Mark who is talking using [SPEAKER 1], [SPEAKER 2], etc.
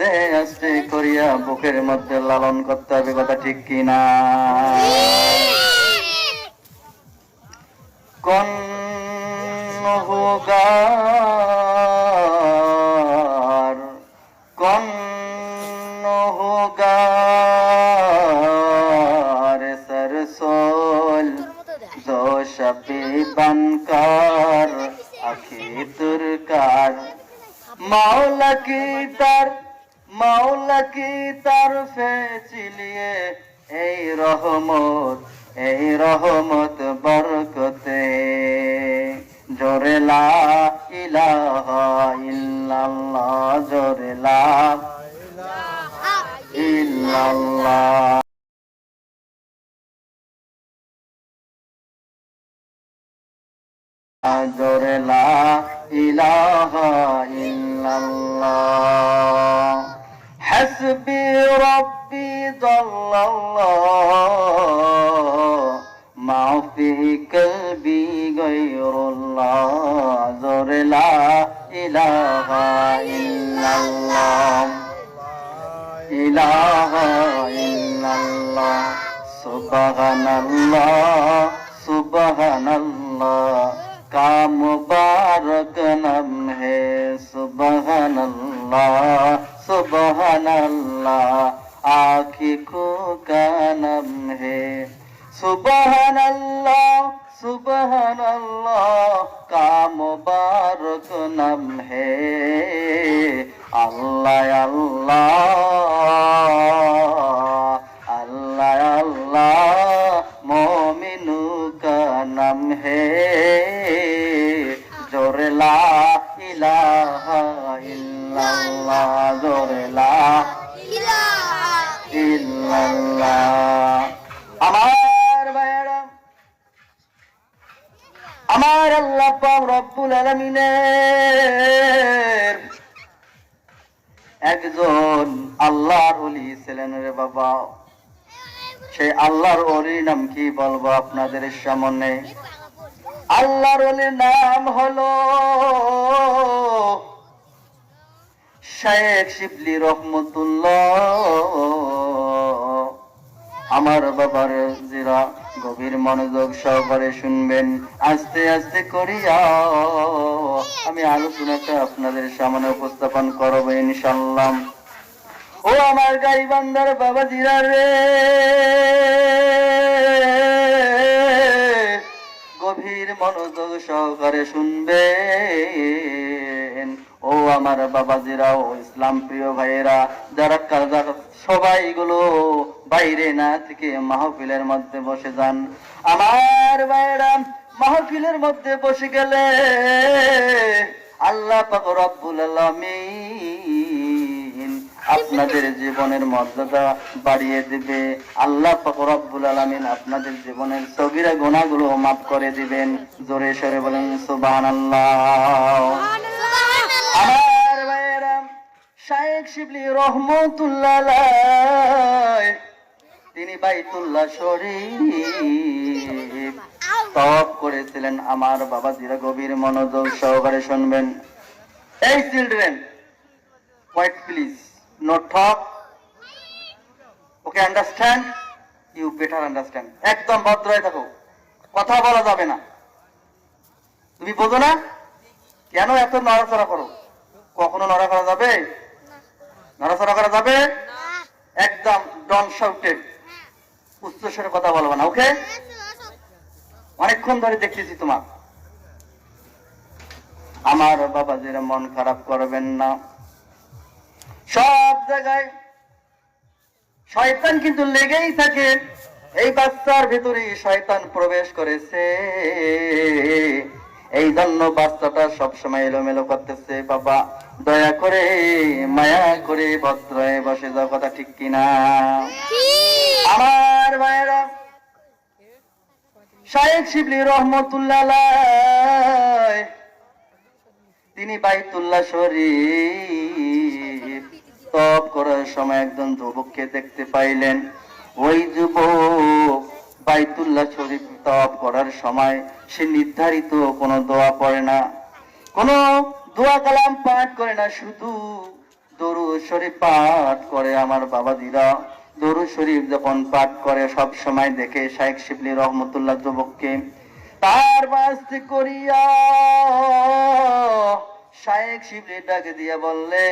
[SPEAKER 1] আস্তে আস্তে করিয়া বুকের মধ্যে লালন করতে হবে, কথা ঠিক কিনা? কন্নহোগার কন্নহোগার সরসোল দোষপি বনকার, আখি তুরকার, মাওলা কি তার মাওলা কি তার ফেচিলিয়ে এই রহমত এই রহমত বরকতে। জোরে লা ইলাহা ইল্লাল্লাহ, জোরে লা ইল্লাল্লাহ। জোরে লা ইলাহা ইল্লাল্লাহ জোরে লা ইলাহা ইল্লাল্লাহ ইলাহা ইল্লাল্লাহ সুবহানাল্লাহ সুবহানাল্লাহ কাম মুবারক illallah জোরে আমার আমার আল্লাহ পাক একজন আল্লাহর ওলি ছিলেন রে বাবা। সেই আল্লাহর ওলির নাম কি বলব আপনাদের সামনে? আল্লাহর ওলির নাম হলো শেখ শিবলি রহমতুল্লাহ। আমার বাবার জিরা গভীর মনোযোগ সহকারে শুনবেন, আস্তে আস্তে করিয়া আমি আলোচনাটা আপনাদের সামনে উপস্থাপন করব ইনশাল্লাহ ও আমার গাই বান্দার বাবা জিরা রে, গভীর মনোযোগ সহকারে শুনবেন। ও আমার বাবাজিরা, ও ইসলাম প্রিয় ভাইয়েরা, যারা সবাই গুলো বাইরে না থেকে মাহফিলের মধ্যে বসে যান। আমার ভাইয়েরা, মাহফিলের মধ্যে বসে গেলে আল্লাহ রব্বুল আলামিন আপনাদের জীবনের মর্যাদা বাড়িয়ে দিবে। আল্লাহ রব্বুল আলামিন আপনাদের জীবনের সগিরা গুনাহগুলো মাফ করে দিবেন। জোরে সরে বলেন সুবহানাল্লাহ। শিবলি রহমতুল্লাহ তিনি বাইতুল্লাহ শরীফ। তপ করেছিলেন আমার বাবা জিরা গভীর মনোযোগ সহকারে শুনবেন। এই children, quiet please no talk okay understand you better understand একদম ভদ্র হয়ে থাকো। কথা বলা যাবে না। তুমি বোঝো না? কেন এত নড়াচড়া করো? কখনো নড়া করা যাবে? নড়াচড়া করা যাবে? একদম ডন শাউটেড উচ্চস্বরে কথা বলব না ওকে অনেকক্ষণ ধরে দেখতেছি তোমার আমার বাবা যেরা মন খারাপ করবেন না। সব জায়গায় শয়তান কিন্তু লেগেই থাকে। এই বাচ্চার ভিতরে শয়তান প্রবেশ করেছে। এই জন্য বাচ্চাটা সবসময় এলোমেলো করতেছে বাবা দয়া করে মায়া করে ভদ্র হয়ে বসে যাও কথা ঠিক কিনা? আমার ভাইয়েরা শায়েখ শিবলি রহমতুল্লাহ তিনি বাইতুল্লাহ শরীফ তপ করার সময় একজন যুবককে দেখতে পাইলেন। ওই যুবক বাইতুল্লাহ শরীফ তপ করার সময় সে নির্ধারিত কোনো দোয়া পড়ে না। কোনো দোয়া কালাম পাঠ করে না, শুধু দরু শরীফ পাঠ করে আমার বাবা দিরা দরু শরীফ যখন পাঠ করে, সব সময় দেখে শাহেখ শিবলি রহমতুল্লাহ যুবককে, তার বাস্তি করিয়া শাহেখ শিবলি ডাকে দিয়ে বললে